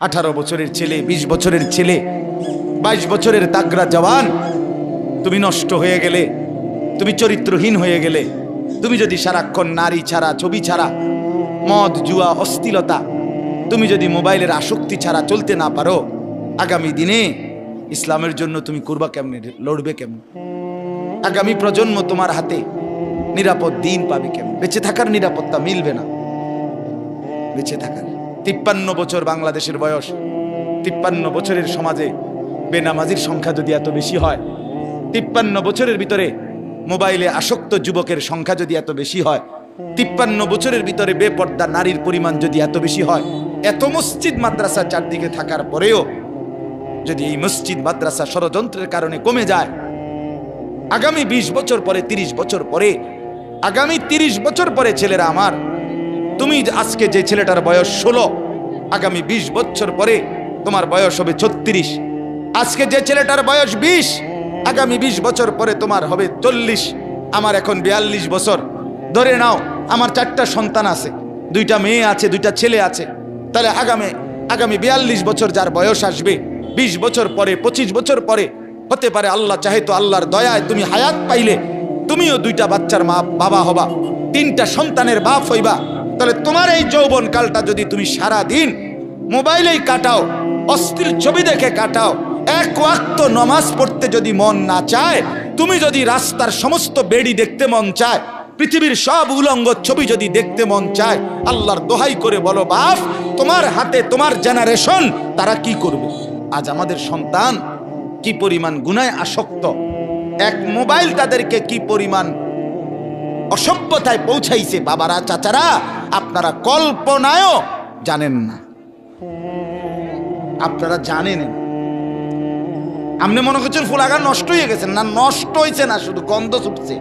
আঠারো বছরের ছেলে ২০ বছরের ছেলে, বাইশ বছরের তাগরা জওয়ান। তুমি নষ্ট হয়ে গেলে, তুমি চরিত্রহীন হয়ে গেলে, তুমি যদি সারাক্ষণ নারী ছাড়া, ছবি ছাড়া, মদ, জুয়া, অস্থিলতা, তুমি যদি মোবাইলের আসক্তি ছাড়া চলতে না পারো, আগামী দিনে ইসলামের জন্য তুমি করবা কেমনে, লড়বে কেমন? আগামী প্রজন্ম তোমার হাতে নিরাপদ দিন পাবে কেমন? বেঁচে থাকার নিরাপত্তা মিলবে না। বেঁচে থাকার তিপ্পান্ন বছর বাংলাদেশের বয়স, তিপ্পান্ন বছরের সমাজে বেনামাজির সংখ্যা যদি এত বেশি হয়, তিপ্পান্ন বছরের ভিতরে মোবাইলে আসক্ত যুবকের সংখ্যা যদি এত বেশি হয়, তিপ্পান্ন বছরের ভিতরে বেপর্দা নারীর পরিমাণ যদি এত বেশি হয়, এত মসজিদ, মাদ্রাসা চারদিকে থাকার পরেও যদি এই মসজিদ, মাদ্রাসা ষড়যন্ত্রের কারণে কমে যায়, আগামী ২০ বছর পরে ৩০ বছর পরে, আগামী ৩০ বছর পরে ছেলেরা আমার তুমি আজকে যে ছেলেটার বয়স ষোলো, আগামী ২০ বছর পরে তোমার বয়স হবে ছত্রিশ। আজকে যে ছেলেটার বয়স ২০ আগামী ২০ বছর পরে তোমার হবে চল্লিশ। আমার এখন বিয়াল্লিশ বছর। ধরে নাও, আমার চারটা সন্তান আছে। দুইটা মেয়ে আছে, দুইটা ছেলে আছে। তাহলে আগামী আগামী বিয়াল্লিশ বছর যার বয়স আসবে ২০ বছর পরে ২৫ বছর পরে, হতে পারে আল্লাহ চাহে তো আল্লাহর দয়ায় তুমি হায়াত পাইলে, তুমিও দুইটা বাচ্চার মা বাবা হবা, তিনটা সন্তানের বাপ হইবা। তাহলে তোমার এই যৌবন কালটা যদি তুমি সারা দিন মোবাইলেই কাটাও, অস্থির ছবি দেখে কাটাও, এক ওয়াক্ত নমাজ পড়তে যদি মন না চায়, তুমি যদি রাস্তার সমস্ত বেড়ি দেখতে মন চায়, পৃথিবীর সব উলঙ্গ ছবি যদি দেখতে মন চায়, আল্লাহর দোহাই করে বলো, বাপ, তোমার হাতে তোমার জেনারেশন তারা কি করবে? আজ আমাদের সন্তান কি পরিমাণ গুনায় আসক্ত? এক মোবাইল তাদেরকে কি পরিমাণ অসভ্যতায় পৌঁছাইছে বাবারা, চাচারা। আপনারা কল্পনায়ও জানেন না। আপনারা জানেন। আপনি মনে করছেন ফুলাগা নষ্ট হয়ে গেছেন। না, নষ্ট হয়েছে না, শুধু গন্ধ ছুটছে।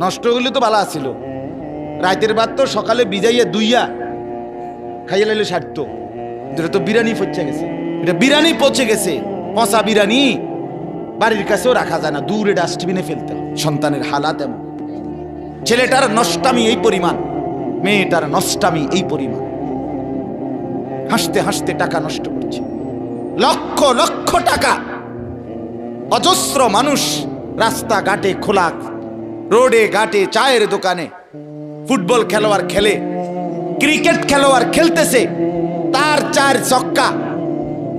নষ্ট হইলে তো ভালো আছিল। রাতের বাদ তো সকালে বিজাইয়া দুইয়া খাইয়া লাইলে সারতো। এটা তো বিরিয়ানি পচে গেছে। এটা বিরিয়ানি পচে গেছে। পচা বিরিয়ানি বাড়ির কাছেও রাখা যায় না। দূরে ডাস্টবিনে ফেলতে সন্তানের হালাত এমন। ছেলেটার নষ্টামি এই পরিমাণ, মেয়েটার নষ্টামি এই পরিমাণ। হাসতে হাসতে টাকা নষ্ট করছে। লক্ষ লক্ষ টাকা। অজস্র মানুষ রাস্তা ঘাটে খোলা, রোডে ঘাটে চায়ের দোকানে, ফুটবল খেলোয়াড় খেলে, ক্রিকেট খেলোয়াড় খেলতেছে, তার চার চক্কা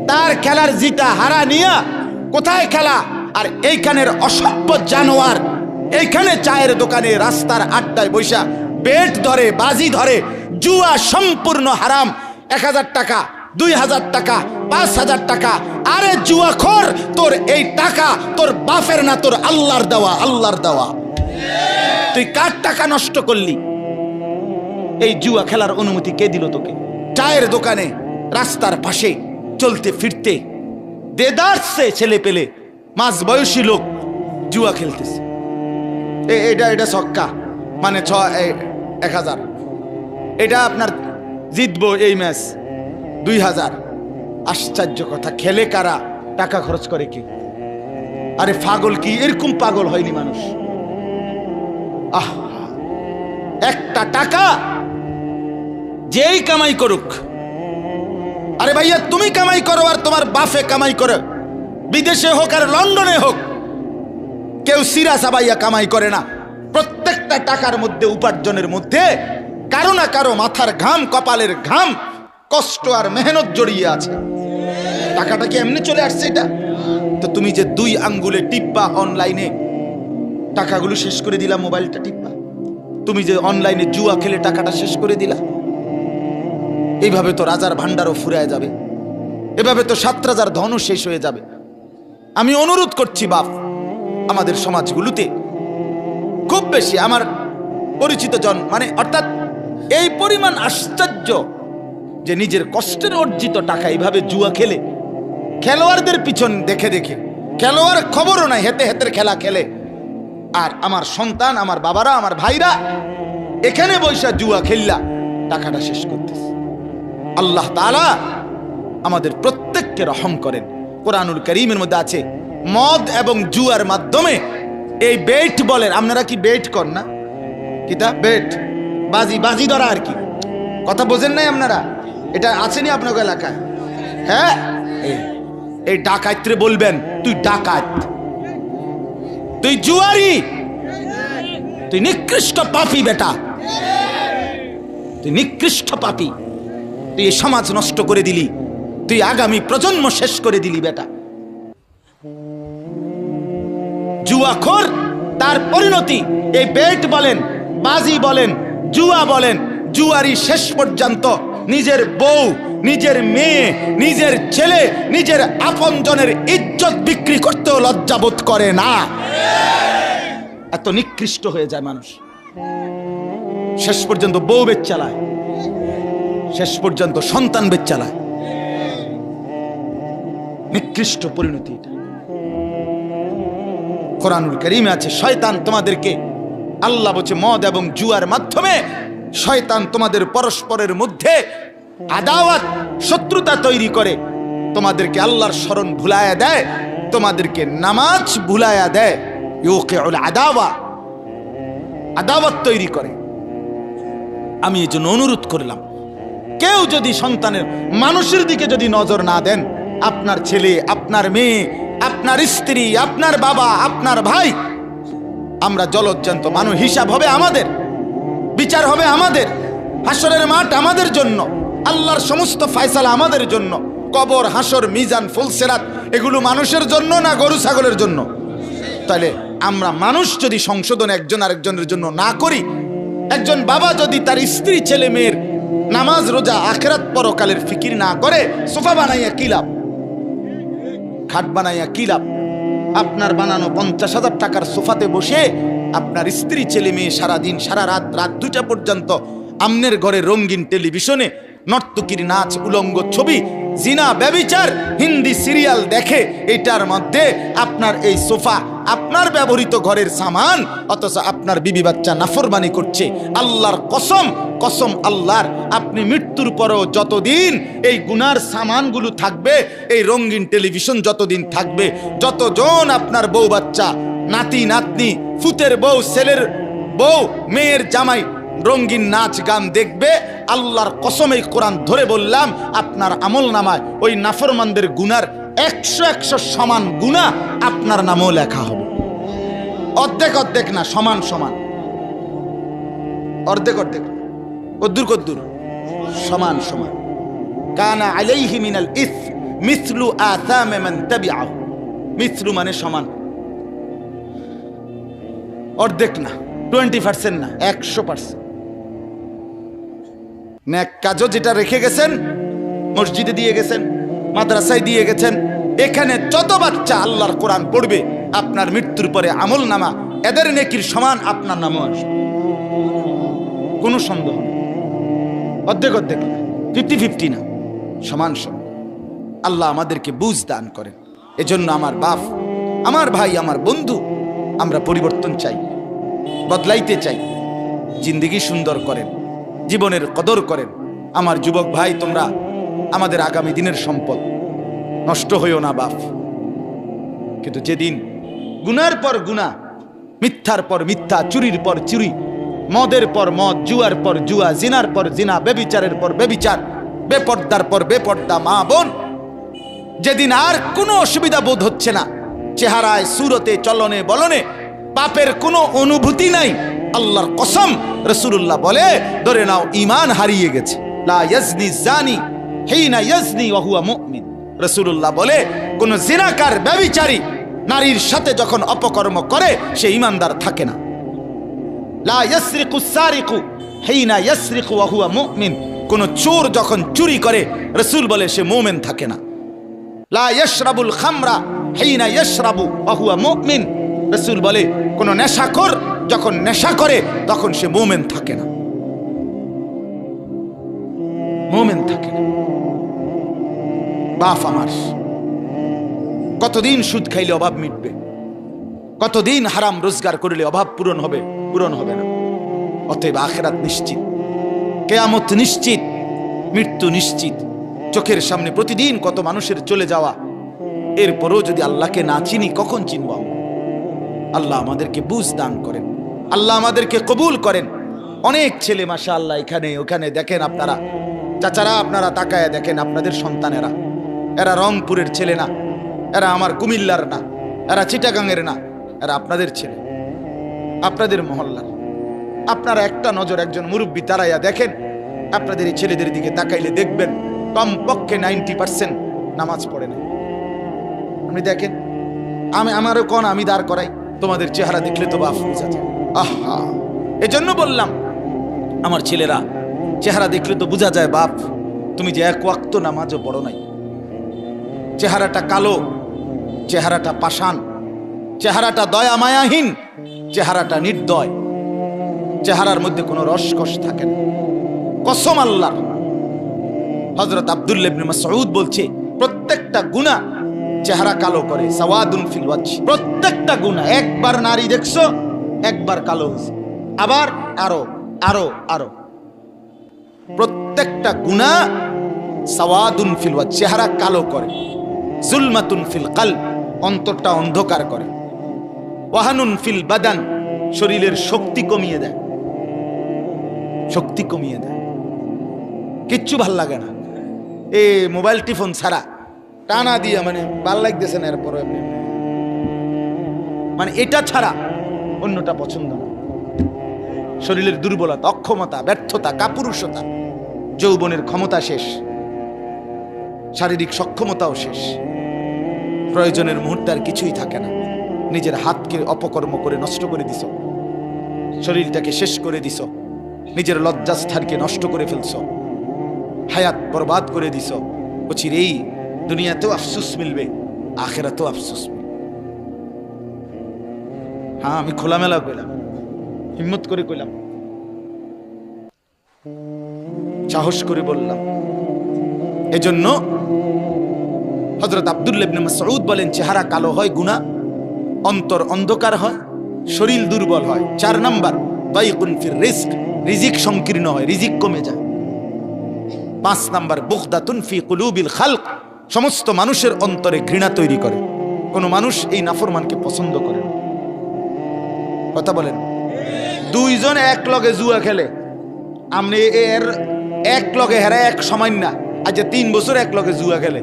তার খেলার জিতা হারা নিয়া কোথায় খেলা? আর এইখানের অসভ্য জানোয়ার এইখানে চায়ের দোকানে রাস্তার আড্ডায় বৈশা বেট ধরে, বাজি ধরে, জুয়া সম্পূর্ণ হারাম। এক হাজার টাকা, দুই হাজার টাকা, পাঁচ হাজার টাকা। আরে জুয়া খোর তোর এই টাকা তোর বাপের না, তোর আল্লাহর দেওয়া আল্লাহর দেওয়া। তুই কার টাকা নষ্ট করলি? এই জুয়া খেলার অনুমতি কে দিল তোকে? চায়ের দোকানে, রাস্তার পাশে, চলতে ফিরতে। দেদারসে ছেলে পেলে মাঝ বয়সী লোক জুয়া খেলতেছে। এটা এটা ছক্কা। মানে ছ এক হাজার। এটা আপনার জিতবো এই ম্যাচ। দুই হাজার। আশ্চর্য কথা। খেলে কারা? টাকা খরচ করে কি? আরে পাগল কি? এরকম পাগল হয়নি মানুষ। আহ! একটা টাকা যেই কামাই করুক। আরে ভাইয়া, তুমি কামাই করো আর তোমার বাফে কামাই করো। বিদেশে হোক আর লন্ডনে হোক। কেউ সিরা সাবাইয়া কামাই করে না। প্রত্যেকটা টাকার মধ্যে, উপার্জনের মধ্যে কারও না কারও মাথার ঘাম, কপালের ঘাম, কষ্ট আর মেহনত জড়িয়ে আছে। টাকাটা কি এমনি চলে আসছে এটা? তো তুমি যে দুই আঙ্গুলে টিপ্পা অনলাইনে টাকাগুলো শেষ করে দিলা, মোবাইলটা টিপ্পা। তুমি যে অনলাইনে জুয়া খেলে টাকাটা শেষ করে দিলা। এইভাবে তো রাজার ভান্ডারও ফুরায় যাবে। এভাবে তো সাত রাজার ধনও শেষ হয়ে যাবে। আমি অনুরোধ করছি, বাপ। আমাদের সমাজগুলোতে খুব বেশি আমার পরিচিত জন মানে অর্থাৎ এই পরিমাণ আশ্চর্য যে নিজের কষ্টের অর্জিত টাকা এইভাবে জুয়া খেলে, খেলোয়াড়দের পিছন দেখে দেখে, খেলোয়াড় খবরও নাই, হেতে হেতের খেলা খেলে। আর আমার সন্তান, আমার বাবারা, আমার ভাইরা, এখানে বৈশা জুয়া খেললা, টাকাটা শেষ করতেছে। আল্লাহ তাআলা আমাদের প্রত্যেককে রহম করেন। কোরআনুল করিমের মধ্যে আছে মদ এবং জুয়ার মাধ্যমে এই বেট বলেন, আপনারা কি বেট কর না? কিতা? বেট। বাজি বাজি ধরা আর কি। কথা বোঝেন নাই আপনারা? এটা আছে নি আপনার এলাকায়? হ্যাঁ? এই- ডাকাইত্রে বলবেন, তুই ডাকাত। তুই জুয়ারি। তুই নিকৃষ্ট পাপি বেটা। তুই নিকৃষ্ট পাপি। তুই সমাজ নষ্ট করে দিলি। তুই আগামী প্রজন্ম শেষ করে দিলি বেটা। জুয়াখোর তার পরিণতি। এই বেট বলেন, বাজি বলেন, জুয়া বলেন জুয়ারি শেষ পর্যন্ত নিজের বউ, নিজের মেয়ে, নিজের ছেলে, নিজের আপনজনের ইজ্জত বিক্রি করতেও লজ্জাবোধ করে না। এত নিকৃষ্ট হয়ে যায় মানুষ। শেষ পর্যন্ত বউ বেচ চালায়। শেষ পর্যন্ত সন্তান বেচ চালায়। নিকৃষ্ট পরিণতি এটা। কোরআনুল করিমে আছে, শয়তান তোমাদেরকে, আল্লাহ বলছে মদ এবং জুয়ার মাধ্যমে শয়তান তোমাদের পরস্পরের মধ্যে আদাওয়াত, শত্রুতা তৈরি করে। তোমাদেরকে আল্লাহর স্মরণ ভুলায়া দেয়, তোমাদেরকে নামাজ ভুলায়া দেয়। আদাওয়া, আদাওয়াত তৈরি করে। আমি এই জন্য অনুরোধ করলাম, কেউ যদি সন্তানের, মানুষের দিকে যদি নজর না দেন, আপনার ছেলে, আপনার মেয়ে আপনার স্ত্রী, আপনার বাবা, আপনার ভাই, আমরা জলজ্জান্ত মানুষ, হিসাব হবে আমাদের, বিচার হবে আমাদের, হাসরের মাঠ আমাদের জন্য, আল্লাহর সমস্ত ফায়সালা আমাদের জন্য, কবর, হাসর, মিজান ফুলসেরাত এগুলো মানুষের জন্য না গরু ছাগলের জন্য? তাহলে আমরা মানুষ যদি সংশোধন একজন আরেকজনের জন্য না করি, একজন বাবা যদি তার স্ত্রী, ছেলে, মেয়ের নামাজ, রোজা, আখেরাত পরকালের ফিকির না করে, সোফা বানাইয়া কি লাভ? খাট বানাইয়া কি লাভ? আপনার বানানো পঞ্চাশ হাজার টাকার সোফাতে বসে আপনার স্ত্রী, ছেলে মেয়ে সারাদিন, সারা রাত রাত দুটা পর্যন্ত আমনের ঘরে রঙিন টেলিভিশনে নর্তকীর নাচ, উলঙ্গ ছবি, জিনা ব্যবিচার, হিন্দি সিরিয়াল দেখে এটার মধ্যে আপনার এই সোফা, আপনার ব্যবহৃত ঘরের সামান, অথচ আপনার বিবি বাচ্চা নাফরবানি করছে। আল্লাহর কসম কসম আল্লাহর, আপনি মৃত্যুর পরেও যতদিন এই গুনার সামানগুলো থাকবে, এই রঙিন টেলিভিশন যতদিন থাকবে, যতজন আপনার বউ বাচ্চা, নাতি, নাতনি, ফুতের বউ, ছেলের বউ, মেয়ের জামাই, রঙিন নাচ গান দেখবে, আল্লাহর কসম এই কোরআন ধরে বললাম, আপনার আমল নামায় ওই নাফরমানদের গুনার একশো একশো সমান গুণা আপনার নামও লেখা হবে। অর্ধেক অর্ধেক না, সমান সমান। অর্ধেক অর্ধেক। কদ্দুর কদ্দুর সমান সমান। কানা আলাইহি মিনাল ইস, মিসলু আসামে মান তাবিআহু। মিসলু মানে সমান। অর্ধেক না টোয়েন্টি পার্সেন্ট না, একশো পার্সেন্ট ন্যাক কাজও যেটা রেখে গেছেন, মসজিদে দিয়ে গেছেন, মাদ্রাসায় দিয়ে গেছেন, এখানে যত বাচ্চা আল্লাহর কোরআন পড়বে, আপনার মৃত্যুর পরে আমল নামা এদের নেকির সমান আপনার নামও আসবে। কোনো সন্দেহ নেই। অর্ধেক অর্ধেক। ফিফটি ফিফটি না। সমান সমান। আল্লাহ আমাদেরকে বুঝ দান করেন। এজন্য আমার বাপ, আমার ভাই, আমার বন্ধু, আমরা পরিবর্তন চাই, বদলাইতে চাই, জিন্দিগি সুন্দর করেন, জীবনের কদর করেন। আমার যুবক ভাই, তোমরা আমাদের আগামী দিনের সম্পদ। নষ্ট হইও না বাপ। কিন্তু যেদিন গুনার পর গুনা মিথ্যার পর মিথ্যা, চুরির পর চুরি মদের পর মদ, জুয়ার পর জুয়া, জিনার পর জিনা, বেবিচারের পর বেবিচার, বেপর্দার পর বেপর্দা মা বোন। যেদিন আর কোনো অসুবিধা বোধ হচ্ছে না, চেহারায়, সুরতে, চলনে, বলনে, পাপের কোনো অনুভূতি নাই। আল্লাহর কসম রসুল্লাহ বলে, ধরে নাও ইমান হারিয়ে গেছে। লা জানি হুয়া মুমিন। রসুল্লাহ বলে, কোন জিনাকার ব্যভিচারী নারীর সাথে যখন অপকর্ম করে, সে ইমানদার থাকে না। লা ইয়াসরিকু সারিকু হিনা ইয়াসরিকু ওয়া হুয়া মুমিন। কোন চোর যখন চুরি করে, রসুল বলে সে মুমিন থাকে না। লা ইয়াশরাবুল খামরা হিনা ইয়াশরাবু ওয়া হুয়া মুমিন। রাসূল বলে, কোন নেশাখোর যখন নেশা করে, তখন সে মুমিন থাকে না। মুমিন থাকে না। বাপ আমার, কতদিন সুদ খাইলে অভাব মিটবে? কতদিন হারাম রোজগার করলে অভাব পূরণ হবে? পূরণ হবে না। অতএব আখেরাত নিশ্চিত, কেয়ামত নিশ্চিত, মৃত্যু নিশ্চিত। চোখের সামনে প্রতিদিন কত মানুষের চলে যাওয়া, এরপরও যদি আল্লাহকে না চিনি, কখন চিনব আল্লাহ আমাদেরকে বুঝ দান করেন, আল্লাহ আমাদেরকে কবুল করেন। অনেক ছেলে মাসা আল্লাহ এখানে, ওখানে দেখেন আপনারা। চাচারা আপনারা তাকায় দেখেন আপনাদের সন্তানেরা। এরা রংপুরের ছেলে না, এরা আমার কুমিল্লার না, এরা চিটাগাংয়ের না, এরা আপনাদের ছেলে। আপনাদের মহল্লার আপনারা একটা নজর একজন মুরব্বী তারাইয়া দেখেন, আপনাদের এই ছেলেদের দিকে তাকাইলে দেখবেন কমপক্ষে নাইনটি পার্সেন্ট নামাজ পড়ে না আপনি দেখেন, আমি আমারও কোন আমি দাঁড় করাই, তোমাদের চেহারা দেখলে তো বাফ বোঝা যায় আহা! এজন্য বললাম, আমার ছেলেরা, চেহারা দেখলে তো বোঝা যায় বাপ তুমি যে এক ওয়াক্ত নামাজও পড়ো নাই। চেহারাটা কালো, চেহারাটা পাষাণ, চেহারাটা দয়া মায়াহীন চেহারাটা নির্দয়। চেহারার মধ্যে কোনো রসকস থাকে না। কসম আল্লাহ হজরত আব্দুল্লাহ সৌদ বলছে, প্রত্যেকটা গুণা চেহারা কালো করে, সাওয়াদুন ফিল ওয়াজহ। প্রত্যেকটা গুণা একবার নারী দেখছ, একবার কালো হয়েছে। আবার আরও আরও আরও। প্রত্যেকটা গুণা সাওয়াদুন ফিল ওয়াজহ, চেহারা কালো করে, জুলমাতুন ফিল কাল অন্তরটা অন্ধকার করে। ওয়াহানুন ফিল বাদান, শরীরের শক্তি কমিয়ে দেয়। শক্তি কমিয়ে দেয়। কিচ্ছু ভালো লাগে না। এ মোবাইল টিফোন ছাড়া টানা দিয়ে মানে ভালো লাগতেছে না এরপর। মানে এটা ছাড়া অন্যটা পছন্দ না। শরীরের দুর্বলতা, অক্ষমতা, ব্যর্থতা, কাপুরুষতা, যৌবনের ক্ষমতা শেষ। শারীরিক সক্ষমতাও শেষ। প্রয়োজনের মুহূর্তে আর কিছুই থাকে না। নিজের হাতকে অপকর্ম করে নষ্ট করে দিছ। শরীরটাকে শেষ করে দিছ। নিজের লজ্জাস্থানকে নষ্ট করে ফেলছ। হায়াত বরবাদ করে দিছ। বলছি এই দুনিয়াতেও আফসুস মিলবে, আখেরাতেও আফসুস হ্যাঁ আমি খোলামেলা কইলাম। হিম্মত করে কইলাম। সাহস করে বললাম। এজন্য হজরত আবদুল্লাবনে মাসউদ বলেন, চেহারা কালো হয় গুণা অন্তর অন্ধকার হয়, শরীর দুর্বল হয়। চার নাম্বার দাইকুন ফির রিস্ক, রিজিক সংকীর্ণ হয়, রিজিক কমে যায়। পাঁচ নাম্বার বুখদাতুন ফি কুলুবিল খালক, সমস্ত মানুষের অন্তরে ঘৃণা তৈরি করে। কোনো মানুষ এই নাফরমানকে পছন্দ করে না। কথা বলেন। দুইজন এক লগে জুয়া খেলে। আপনি এর এক লগে হেরা এক সময় না আজ তিন বছর এক লগে জুয়া খেলে।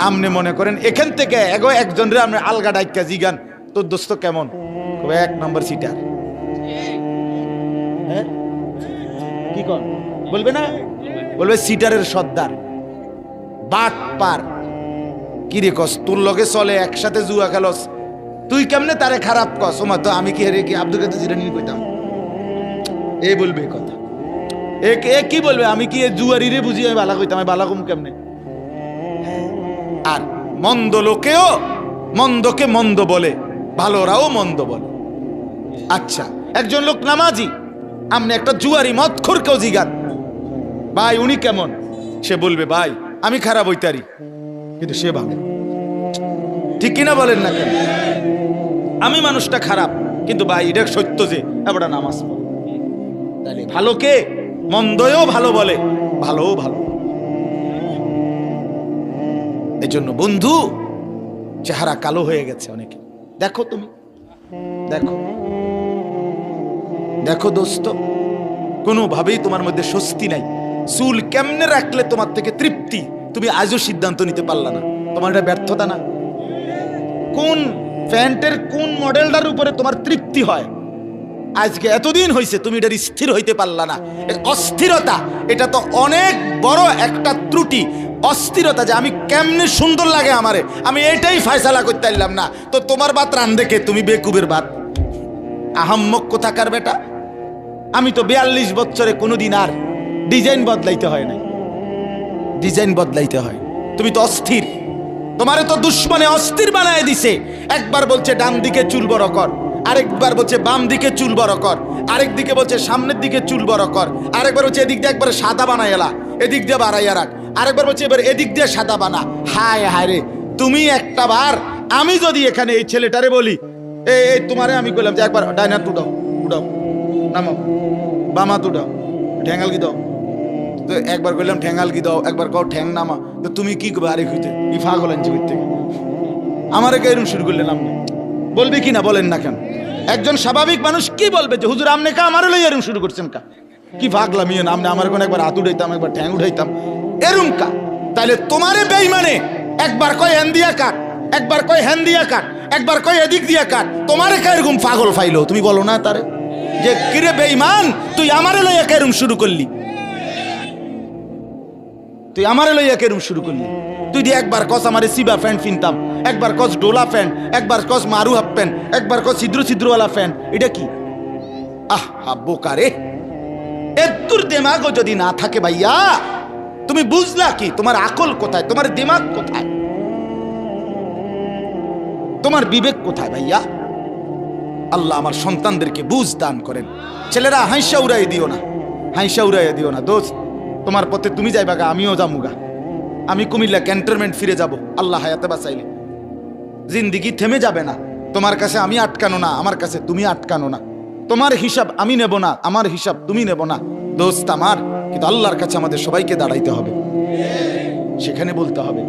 আপনি মনে করেন, এখান থেকে এগো একজন রে আপনি আলগা ডাইকা জিগান। তোর দোস্ত কেমন? এক নম্বর সিটার হ্যাঁ? কি কর? বলবে না? বলবে সিটারের সর্দার। বাট পার। কি রে কস? তোর লগে চলে, একসাথে জুয়া খেলস। তুই কেমনে তারে খারাপ কস? ওমা, তো আমি কি হেরে কি আব্দুল কাদের জিরানি কইতাম? এ বলবে কথা। এ এ কি বলবে? আমি কি জুয়ারি রে বুঝি, আমি বালা কইতাম, আমি বালা কম কেমনে? আর মন্দ লোকেও মন্দকে মন্দ বলে। ভালোরাও মন্দ বলে। আচ্ছা একজন লোক নামাজি আপনি একটা জুয়ারি মদ খোরকেও জিগান। ভাই, উনি কেমন? সে বলবে, ভাই, আমি খারাপ হইতারি। কিন্তু সে ভালো। ঠিক কিনা বলেন না কেন? আমি মানুষটা খারাপ, কিন্তু ভাই, এটা সত্য যে, এবার নামাজ তাহলে ভালোকে মন্দও ভালো বলে, ভালোও ভালো। এজন্য বন্ধু, চেহারা কালো হয়ে গেছে অনেকে। দেখো তুমি। দেখো। দেখো দোস্ত, কোনোভাবেই তোমার মধ্যে স্বস্তি নাই। চুল কেমনে রাখলে তোমার থেকে তৃপ্তি? তুমি আজও সিদ্ধান্ত নিতে পারলা না। তোমার এটা ব্যর্থতা না। কোন প্যান্টের কোন মডেলটার উপরে তোমার তৃপ্তি হয়? আজকে এতদিন হয়েছে তুমি এটার স্থির হইতে পারলা না। অস্থিরতা, এটা তো অনেক বড় একটা ত্রুটি। অস্থিরতা যে আমি কেমনে সুন্দর লাগে আমারে, আমি এটাই ফয়সালা করতে পারলাম না। তো তোমার বাত রান দেখে তুমি বেকুবের বাত। আহাম্মক কোথাকার বেটা? আমি তো বিয়াল্লিশ বছরে কোনোদিন আর ডিজাইন বদলাইতে হয় নাই। ডিজাইন বদলাইতে হয়। তুমি তো অস্থির। তোমারে তো দুশ্মনে অস্থির বানায় দিছে। একবার বলছে, ডান দিকে চুল বড় কর। আরেকবার বলছে, বাম দিকে চুল বড় কর। আরেক দিকে বলছে, সামনের দিকে চুল বড় কর। আরেকবার বলছে, এদিক দিয়ে একবার সাদা বানাই এলা। এদিক দিয়ে বাড়াইয়া রাখ। আরেকবার বলছে, এবার এদিক দিয়ে সাদা বানা। হায় হায় রে, তুমি একটা বার আমি যদি এখানে এই ছেলেটারে বলি এই এই তোমারে আমি কইলাম যে একবার ডাইনার তুডাও উডাও নামো বামা তুডাও ঢ্যাঙ্গাল কি দাও? তো একবার কইলাম ঠ্যাঙ্গাল কি দাও, একবার কও ঠ্যাং নামা তো তুমি কি করবে আরে হইতে ই ফাগল আনছি করতে আমার এরকম শুরু করলেন আপনি বলবে কি না বলেন না কেন? একজন স্বাভাবিক মানুষ কি বলবে যে, হুজুর আমনে কা আমার লই এরম শুরু করছেন কা? কি ফাগলাম ইয়ে আপনি আমার কোন একবার হাত উঠাইতাম, একবার ঠ্যাং উঠাইতাম। এরম কা? তাহলে তোমারে বেইমানে একবার কয় হ্যান দিয়া কাট, একবার কয় হ্যান দিয়া কাট, একবার কয় এদিক দিয়া কাট। তোমার একা এরকম পাগল ফাইলো? তুমি বলো না তারে যে, কিরে বেঈমান, তুই আমারে লইয়া কেরম শুরু করলি? তুই আমারে লইয়া কেরম শুরু করলি? তুই দিয়ে একবার কস আমারে সিবা প্যান্ট কিনতাম একবার কস ডোলা প্যান্ট একবার কস মারু হাফ প্যান্ট একবার কস ছিদ্র ছিদ্রওয়ালা প্যান্ট এটা কি? আহ হা বোকারে এত্তুর দেমাগও যদি না থাকে ভাইয়া, তুমি বুঝলা কি, তোমার আকল কোথায়, তোমার দিমাগ কোথায়? তোমার বিবেক কোথায় ভাইয়া? আল্লাহ আমার সন্তানদেরকে বুঝ দান করেন। ছেলেরা হাইসা উড়াই দিও না, হাইসা উড়াই দিও না, দোস্ত। তোমার পথে তুমি যাইবা গা, আমিও যামুগা আমি কুমিল্লা ক্যান্টনমেন্ট ফিরে যাব, আল্লাহ হায়াতে বাঁচাইলে। জিন্দিগি থেমে যাবে না, তোমার কাছে আমি আটকানো না, আমার কাছে তুমি আটকানো না। তোমার হিসাব আমি নেব না, আমার হিসাব তুমি নেব না। দোস্ত আমার, কিন্তু আল্লাহর কাছে আমাদের সবাইকে দাঁড়াইতে হবে। সেখানে বলতে হবে,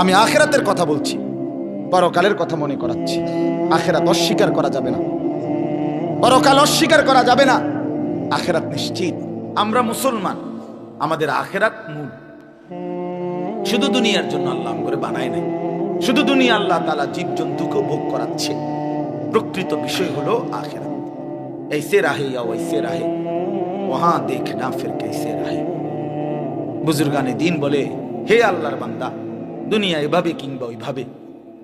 আমি আখেরাতের কথা বলছি, পরকালের কথা মনে করাচ্ছি। আখেরাত অস্বীকার করা যাবে না। পরকাল অস্বীকার করা যাবে না। আখেরাত নিশ্চিত। আমরা মুসলমান আমাদের আখেরাত মূল শুধু দুনিয়ার জন্য আল্লাহ করে বানায় নাই শুধু দুনিয়া আল্লাহ তালা জীব জন্তুকে ভোগ করাচ্ছে প্রকৃত বিষয় হলো আখেরাত ऐसे राहे या वैसे राहे वहां देखना फिर कैसे राहे বুজুর্গানে দিন বলে হে আল্লাহর বান্দা দুনিয়া এভাবে কিংবা ওইভাবে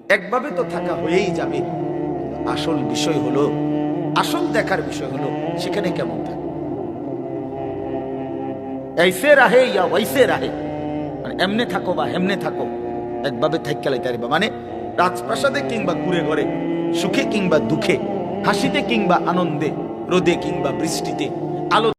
একভাবে তো থাকা হয়েই যাবে আসল বিষয় হলো আসল দেখার বিষয় হলো সেখানে কেমন থাকে ऐसे রাহে ইয়া ওয়াইসে রাহে মানে এমনে থাকো বা এমনে থাকো একভাবে থাইকা লাইতে পারিবা মানে রাজপ্রাসাদে কিংবা ঘুরে ঘরে সুখে কিংবা দুঃখে হাসিতে কিংবা আনন্দে রোদে কিংবা বৃষ্টিতে আলো